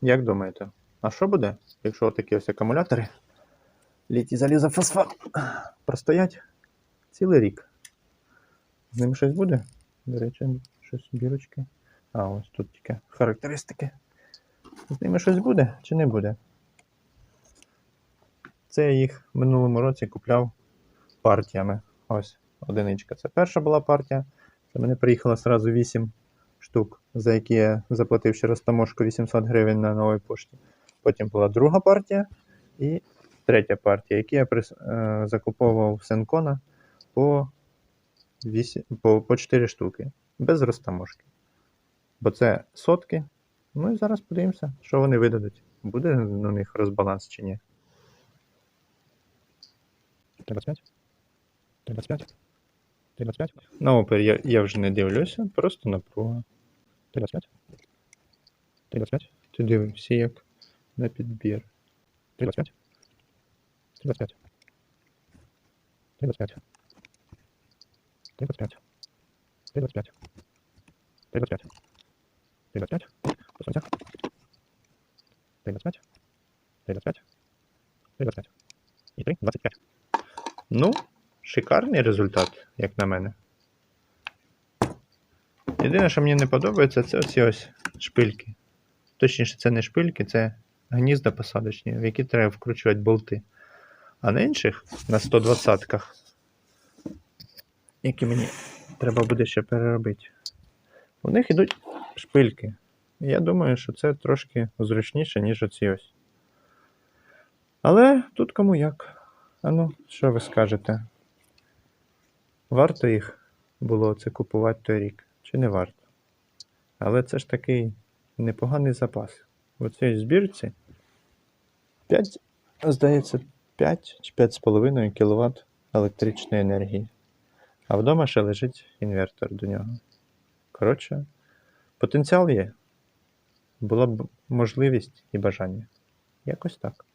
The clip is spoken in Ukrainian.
Як думаєте? А що буде, якщо такі ось акумулятори літій залізофосфат простоять цілий рік? З ними щось буде? До речі, щось бірочки. А, ось тут тільки характеристики. З ними щось буде чи не буде? Це я їх в минулому році купляв партіями. Ось одиничка. Це перша була партія. Це мене приїхало одразу 8 штук, за які я заплатив ще раз таможку 800 гривень на новій пошті. Потім була друга партія і третя партія, які я прис- е, закуповував в Сенкона по, 8, по, по 4 штуки, без розтаможки. Бо це сотки. Ну і зараз подивимося, що вони видадуть. Буде у них розбаланс чи ні. 325. 325. 325. На опер я, я вже не дивлюся, просто напруга. 35 325. Ти дивимося як на підбір. 325. 35. 35. 35. 35. 35. 35. По 35. 35. 325. 325. І 325. Ну, шикарний результат, як на мене. Єдине, що мені не подобається, це оці ось шпильки. Точніше, це не шпильки, це гнізда посадочні, в які треба вкручувати болти. А на інших, на 120-ках, які мені треба буде ще переробити, у них ідуть шпильки. Я думаю, що це трошки зручніше, ніж оці ось. Але тут кому як. А ну, що ви скажете? Варто їх було це купувати той рік, чи не варто? Але це ж такий непоганий запас. В цій збірці 5, здається, 5 чи 5,5 кВт електричної енергії. А вдома ще лежить інвертор до нього. Коротше, потенціал є. Була б можливість і бажання. Якось так.